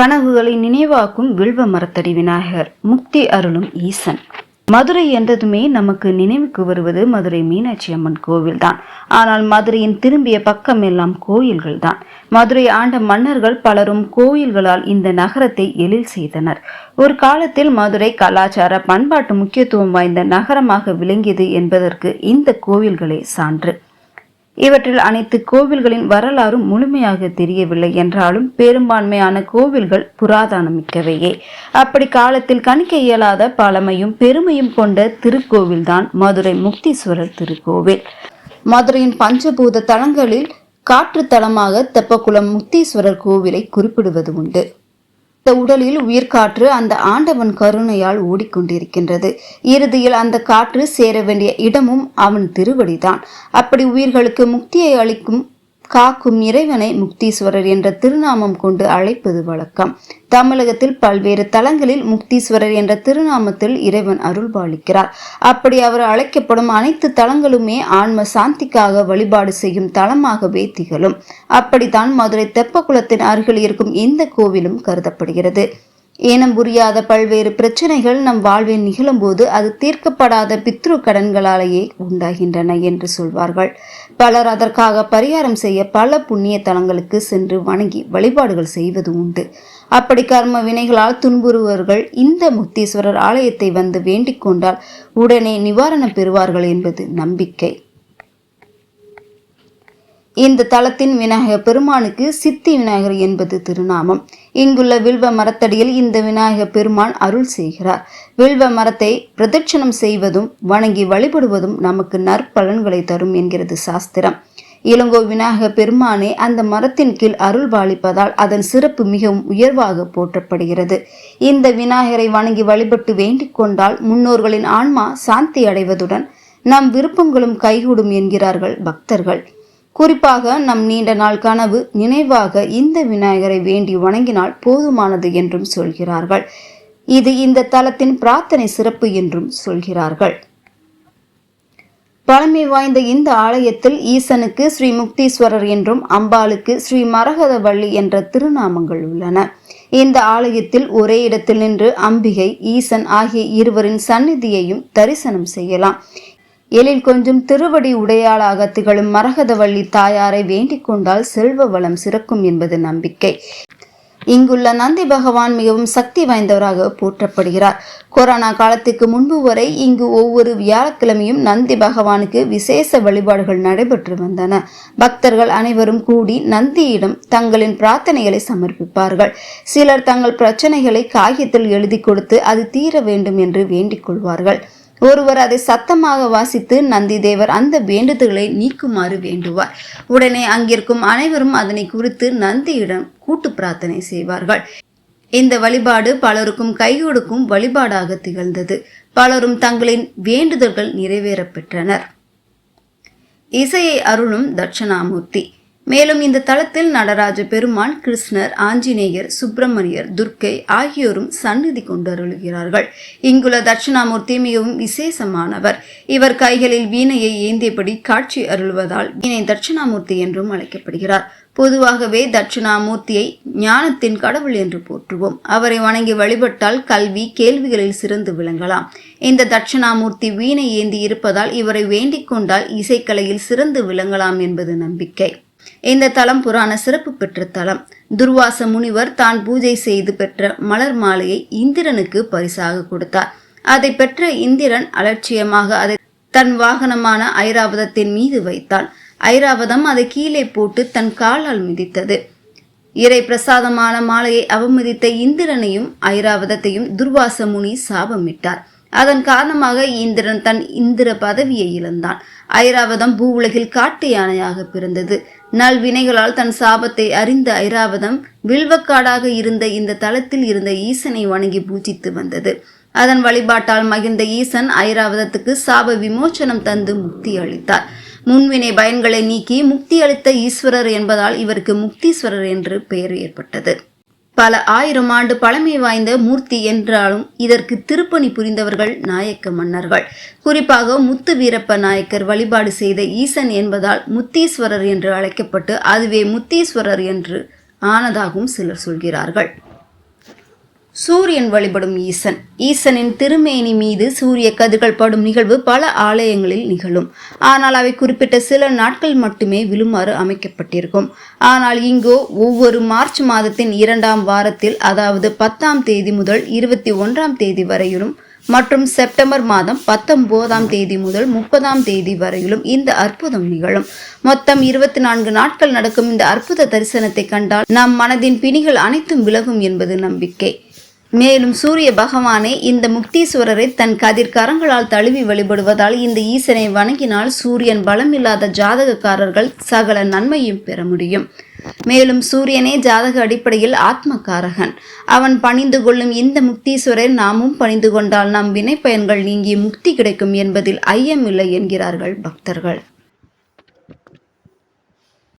கனவுகளை நினைவாக்கும் வில்வ மரத்தடி விநாயகர் முக்தி அருளும் ஈசன். மதுரை என்றதுமே நமக்கு நினைவுக்கு வருவது மதுரை மீனாட்சி அம்மன் கோவில்தான். ஆனால் மதுரையின் திரும்பிய பக்கம் எல்லாம் கோயில்கள் தான் மதுரை ஆண்ட மன்னர்கள் பலரும் கோயில்களால் இந்த நகரத்தை எழில் செய்தனர். ஒரு காலத்தில் மதுரை கலாச்சார பண்பாட்டு முக்கியத்துவம் வாய்ந்த நகரமாக விளங்கியது என்பதற்கு இந்த கோவில்களே சான்று. இவற்றில் அனைத்து கோவில்களின் வரலாறு முழுமையாக தெரியவில்லை என்றாலும் பெரும்பான்மையான கோவில்கள் புராதனமிக்கவையே. அப்படி காலத்தில் கணிக்க இயலாத பழமையும் பெருமையும் கொண்ட திருக்கோவில்தான் மதுரை முக்தீஸ்வரர் திருக்கோவில். மதுரையின் பஞ்சபூத தலங்களில் காற்று தலமாக தெப்பக்குளம் முக்தீஸ்வரர் கோவிலை குறிப்பிடுவது உண்டு. இந்த உடலில் உயிர்காற்று அந்த ஆண்டவன் கருணையால் ஓடிக்கொண்டிருக்கின்றது. இறுதியில் அந்த காற்று சேர வேண்டிய இடமும் அவன் திருவடிதான். அப்படி உயிர்களுக்கு முக்தியை அளிக்கும் காக்கும் இறைவனை முக்தீஸ்வரர் என்ற திருநாமம் கொண்டு அழைப்பது வழக்கம். தமிழகத்தில் பல்வேறு தலங்களில் முக்தீஸ்வரர் என்ற திருநாமத்தில் இறைவன் அருள்பாலிக்கிறார். அப்படி அவர் அழைக்கப்படும் அனைத்து தலங்களுமே ஆன்ம சாந்திக்காக வழிபாடு செய்யும் தலமாகவே திகழும். அப்படித்தான் மதுரை தெப்பக்குளத்தின் அருகில் இருக்கும் இந்த கோவிலும் கருதப்படுகிறது. ஏனம் புரியாத பல்வேறு பிரச்சனைகள் நம் வாழ்வில் நிகழும்போது அது தீர்க்கப்படாத பித்ரு கடன்களாலேயே உண்டாகின்றன என்று சொல்வார்கள். பலர் அதற்காக பரிகாரம் செய்ய பல புண்ணிய தலங்களுக்கு சென்று வணங்கி வழிபாடுகள் செய்வது உண்டு. அப்படி கர்ம வினைகளால் துன்புறுவர்கள் இந்த முக்தீஸ்வரர் ஆலயத்தை வந்து வேண்டிக் கொண்டால் உடனே நிவாரணம் பெறுவார்கள் என்பது நம்பிக்கை. இந்த தலத்தின் விநாயகர் பெருமானுக்கு சித்தி விநாயகர் என்பது திருநாமம். இங்குள்ள வில்வ மரத்தடியில் இந்த விநாயகர் பெருமான் அருள் செய்கிறார். வில்வ மரத்தை பிரதட்சணம் செய்வதும் வணங்கி வழிபடுவதும் நமக்கு நற்பலன்களை தரும் என்கிறது சாஸ்திரம். இளங்கோ விநாயக பெருமானே அந்த மரத்தின் கீழ் அருள் பாலிப்பதால் அதன் சிறப்பு மிகவும் உயர்வாக போற்றப்படுகிறது. இந்த விநாயகரை வணங்கி வழிபட்டு வேண்டிக் கொண்டால் முன்னோர்களின் ஆன்மா சாந்தி அடைவதுடன் நம் விருப்பங்களும் கைகூடும் என்கிறார்கள் பக்தர்கள். குறிப்பாக நம் நீண்ட நாள் கனவு நினைவாக இந்த விநாயகரை வேண்டி வணங்கினால் போதுமானது என்றும் சொல்கிறார்கள். இது இந்த தலத்தின் பிரார்த்தனை சிறப்பு என்றும் சொல்கிறார்கள். பழமை வாய்ந்த இந்த ஆலயத்தில் ஈசனுக்கு ஸ்ரீ முக்தீஸ்வரர் என்றும் அம்பாளுக்கு ஸ்ரீ மரகதவள்ளி என்ற திருநாமங்கள் உள்ளன. இந்த ஆலயத்தில் ஒரே இடத்தில் நின்று அம்பிகை ஈசன் ஆகிய இருவரின் சந்நிதியையும் தரிசனம் செய்யலாம். எழில் கொஞ்சம் திருவடி உடையாளாக திகழும் மரகதவள்ளி தாயாரை வேண்டிக் கொண்டால் செல்வ வளம் சிறக்கும் என்பது நம்பிக்கை. இங்குள்ள நந்தி பகவான் மிகவும் சக்தி வாய்ந்தவராக போற்றப்படுகிறார். கொரோனா காலத்துக்கு முன்பு வரை இங்கு ஒவ்வொரு வியாழக்கிழமையும் நந்தி பகவானுக்கு விசேஷ வழிபாடுகள் நடைபெற்று வந்தன. பக்தர்கள் அனைவரும் கூடி நந்தியிடம் தங்களின் பிரார்த்தனைகளை சமர்ப்பிப்பார்கள். சிலர் தங்கள் பிரச்சனைகளை காகியத்தில் எழுதி கொடுத்து அது தீர வேண்டும் என்று வேண்டிக் கொள்வார்கள். ஒருவர் அதை சத்தமாக வாசித்து நந்தி தேவர் அந்த வேண்டுதல்களை நீக்குமாறு வேண்டுவார். உடனே அங்கிருக்கும் அனைவரும் அதனை குறித்து நந்தியிடம் கூட்டு பிரார்த்தனை செய்வார்கள். இந்த வழிபாடு பலருக்கும் கைகொடுக்கும் வழிபாடாக திகழ்ந்தது. பலரும் தங்களின் வேண்டுதல்கள் நிறைவேற பெற்றனர். இசையை அருளும் தட்சணாமூர்த்தி. மேலும் இந்த தளத்தில் நடராஜ பெருமான் கிருஷ்ணர் ஆஞ்சநேயர் சுப்பிரமணியர் துர்க்கை ஆகியோரும் சந்நிதி கொண்டருளுகிறார்கள். இங்குள்ள தட்சிணாமூர்த்தி மிகவும் விசேஷமானவர். இவர் கைகளில் வீணையை ஏந்தியபடி காட்சி அருள்வதால் வீணை தட்சிணாமூர்த்தி என்றும் அழைக்கப்படுகிறார். பொதுவாகவே தட்சிணாமூர்த்தியை ஞானத்தின் கடவுள் என்று போற்றுவோம். அவரை வணங்கி வழிபட்டால் கல்வி கேள்விகளில் சிறந்து விளங்கலாம். இந்த தட்சிணாமூர்த்தி வீணை ஏந்தி இருப்பதால் இவரை வேண்டிக் கொண்டால் இசைக்கலையில் சிறந்து விளங்கலாம் என்பது நம்பிக்கை. இந்த தலம் புராண சிறப்பு பெற்ற தலம். துர்வாச முனிவர் தான் பூஜை செய்து பெற்ற மலர் மாலையை இந்திரனுக்கு பரிசாக கொடுத்தார். அதை பெற்ற இந்திரன் அலட்சியமாக அதை தன் வாகனமான ஐராவதத்தின் மீது வைத்தான். ஐராவதம் அதை கீழே போட்டு தன் காலால் மிதித்தது. இறை பிரசாதமான மாலையை அவமதித்த இந்திரனையும் ஐராவதத்தையும் துர்வாச முனி சாபமிட்டார். அதன் காரணமாக இந்திரன் தன் இந்திர பதவியை இழந்தான். ஐராவதம் பூ உலகில் காட்டு யானையாக பிறந்தது. நல்வினைகளால் தன் சாபத்தை அறிந்த ஐராவதம் வில்வக்காடாக இருந்த இந்த தளத்தில் இருந்த ஈசனை வணங்கி பூஜித்து வந்தது. அதன் வழிபாட்டால் மகிழ்ந்த ஈசன் ஐராவதத்துக்கு சாப விமோச்சனம் தந்து முக்தி அளித்தார். முன்வினை பயன்களை நீக்கி முக்தி அளித்த ஈஸ்வரர் என்பதால் இவருக்கு முக்தீஸ்வரர் என்று பெயர் ஏற்பட்டது. பல ஆயிரம் ஆண்டு பழமை வாய்ந்த மூர்த்தி என்றாலும் இதற்கு திருப்பணி புரிந்தவர்கள் நாயக்க மன்னர்கள். குறிப்பாக முத்து வீரப்ப நாயக்கர் வழிபாடு செய்த ஈசன் என்பதால் முத்தீஸ்வரர் என்று அழைக்கப்பட்டு அதுவே முத்தீஸ்வரர் என்று ஆனதாகவும் சிலர் சொல்கிறார்கள். சூரியன் வழிபடும் ஈசன். ஈசனின் திருமேனி மீது சூரிய கதிர்கள் படும் நிகழ்வு பல ஆலயங்களில் நிகழும். ஆனால் அவை குறிப்பிட்ட சில நாட்கள் மட்டுமே விழுமாறு அமைக்கப்பட்டிருக்கும். ஆனால் இங்கோ ஒவ்வொரு மார்ச் மாதத்தின் இரண்டாம் வாரத்தில் அதாவது பத்தாம் தேதி முதல் இருபத்தி ஒன்றாம் தேதி வரையிலும் மற்றும் செப்டம்பர் மாதம் பத்தொன்பதாம் தேதி முதல் முப்பதாம் தேதி வரையிலும் இந்த அற்புதம் நிகழும். மொத்தம் இருபத்தி நான்கு நாட்கள் நடக்கும் இந்த அற்புத தரிசனத்தை கண்டால் நம் மனதின் பிணிகள் அனைத்தும் விலகும் என்பது நம்பிக்கை. மேலும் சூரிய பகவானே இந்த முக்தீஸ்வரரை தன் கதிர் கரங்களால் தழுவி வழிபடுவதால் இந்த ஈசனை வணங்கினால் சூரியன் பலமில்லாத ஜாதகக்காரர்கள் சகல நன்மையும் பெற முடியும். மேலும் சூரியனே ஜாதக அடிப்படையில் ஆத்மகாரகன் அவன் பணிந்து கொள்ளும் இந்த முக்தீஸ்வரர் நாமும் பணிந்து கொண்டால் நம் வினை பயன்கள் நீங்கி முக்தி கிடைக்கும் என்பதில் ஐயமில்லை என்கிறார்கள் பக்தர்கள்.